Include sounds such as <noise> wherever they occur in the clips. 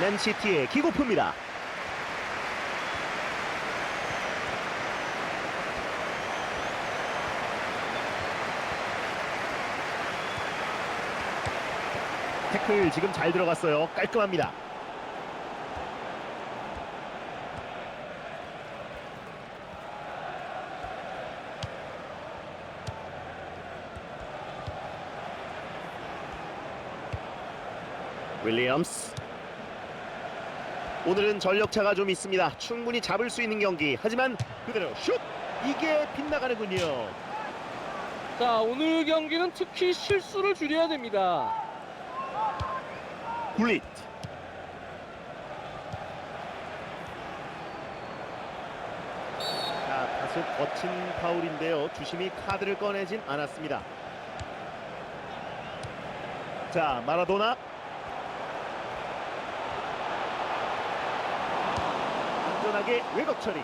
맨시티의 킥오프입니다. 태클 지금 잘 들어갔어요. 깔끔합니다. 윌리엄스 오늘은 전력차가 좀 있습니다. 충분히 잡을 수 있는 경기. 하지만 그대로 슛! 이게 빗나가는군요. 자 오늘 경기는 특히 실수를 줄여야 됩니다. 굴릿 자 다소 거친 파울인데요 주심이 카드를 꺼내진 않았습니다 자 마라도나 안전하게 외곽 처리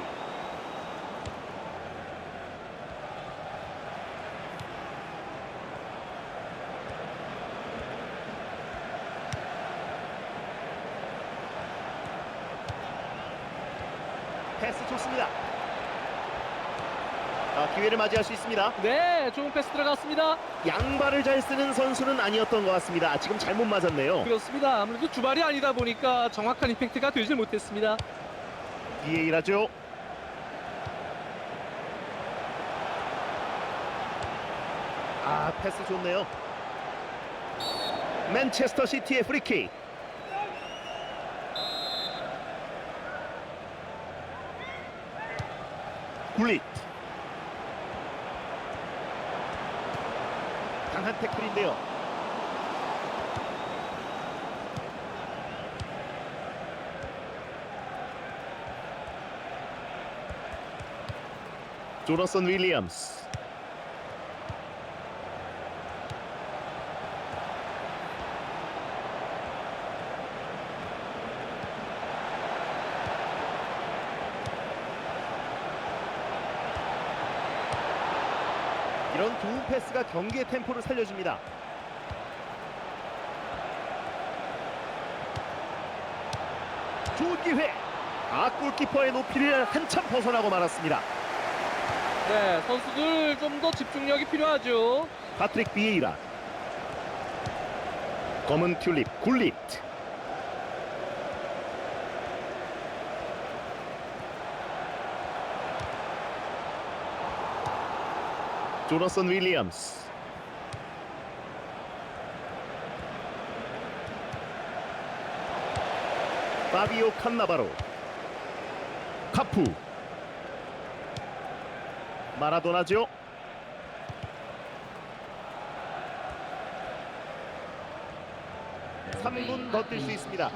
패스 좋습니다 아, 기회를 맞이할 수 있습니다 네 좋은 패스 들어갔습니다. 양발을 잘 쓰는 선수는 아니었던 것 같습니다. 지금 잘못 맞았네요. 그렇습니다. 아무래도 주발이 아니다 보니까 정확한 임팩트가 되질 못했습니다. 비에이라죠. 아 패스 좋네요. 맨체스터 시티의 프리킥. 굴릿. 강한 태클인데요. 조너선 윌리엄스 이런 좋은 패스가 경기의 템포를 살려줍니다. 좋은 기회. 아 골키퍼의 높이를 한참 벗어나고 말았습니다. 네 선수들 좀 더 집중력이 필요하죠. 파트릭 비에이라 검은 튤립 굴릿 조너선 윌리엄스. 파비오 칸나바로. 카푸 마라도나죠 3분 더 뛸 수 있습니다.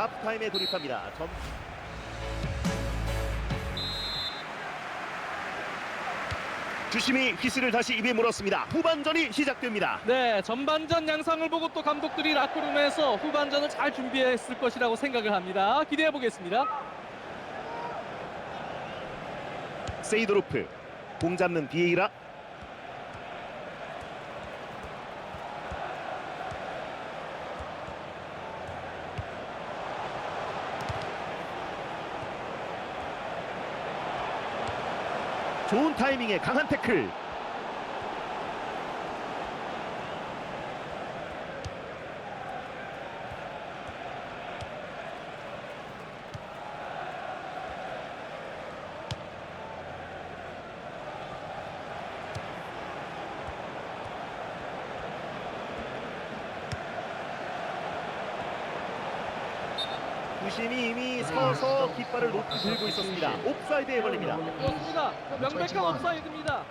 하프타임에 돌입합니다. 점... 주심이 휘슬을 다시 입에 물었습니다. 후반전이 시작됩니다. 네, 전반전 양상을 보고 또 감독들이 라크룸에서 후반전을 잘 준비했을 것이라고 생각을 합니다. 기대해 보겠습니다. 세이도로프 공 잡는 비에이라 좋은 타이밍에 강한 태클 부심이 이미 서서 깃발을 높이 들고 있었습니다. 옵사이드에 걸립니다. 그렇습니다. 명백한 옵사이드입니다.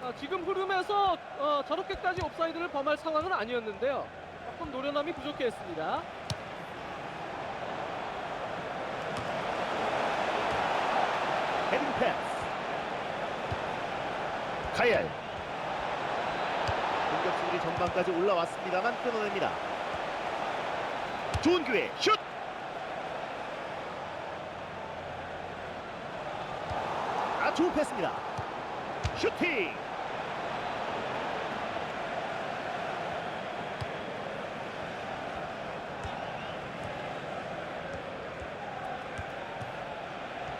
어, 지금 흐름에서 어, 저렇게까지 옵사이드를 범할 상황은 아니었는데요. 조금 노련함이 부족했습니다. 헤딩 패스 카이알 공격수들이 전방까지 올라왔습니다만 끊어냅니다 좋은 기회 슛 좋은 패스입니다. 슈팅!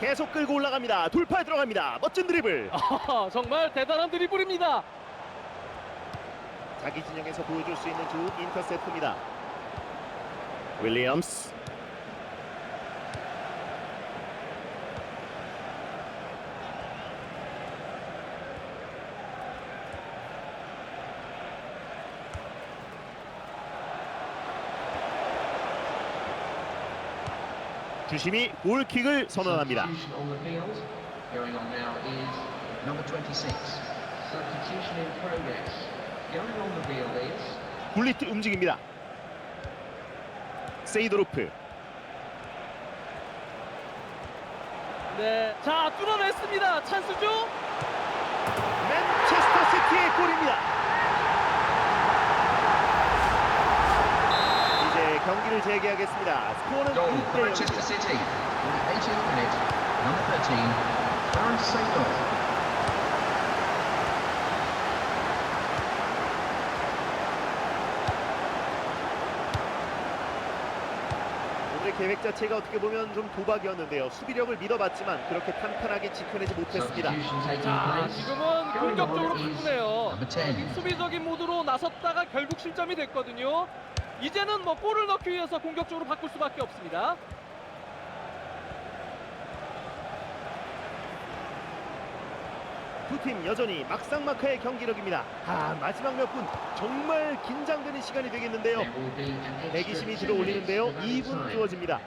계속 끌고 올라갑니다. 돌파에 들어갑니다. 멋진 드리블. <laughs> 아, 정말 대단한 드리블입니다. 자기 진영에서 보여줄 수 있는 좋은 인터셉트입니다. 윌리엄스 주심이 골킥을 선언합니다. Substitution on the field. Going on now is number 26. Substitution in progress. Going on the field is 굴리트 움직입니다. 세이도로프 네, 자 뚫어냈습니다. 찬스죠? 맨체스터 시티의 골입니다. 이제 경기를 재개하겠습니다. 스코어는 goal 6대 for 0입니다. Manchester City. In the 18th minute, number 13, Clarence Seedorf. 오늘 계획 자체가 어떻게 보면 좀 도박이었는데요. 수비력을 믿어봤지만 그렇게 탄탄하게 지켜내지 못했습니다. 자. 지금은 공격적으로 바꾸네요. Number 10. 수비적인 모드로 나섰다가 결국 실점이 됐거든요. 이제는 뭐 골을 넣기 위해서 공격적으로 바꿀 수밖에 없습니다. 두 팀 여전히 막상막하의 경기력입니다. 아 마지막 몇 분 정말 긴장되는 시간이 되겠는데요. 대기심이 two 들어올리는데요. minutes of added 2분 time. 주어집니다.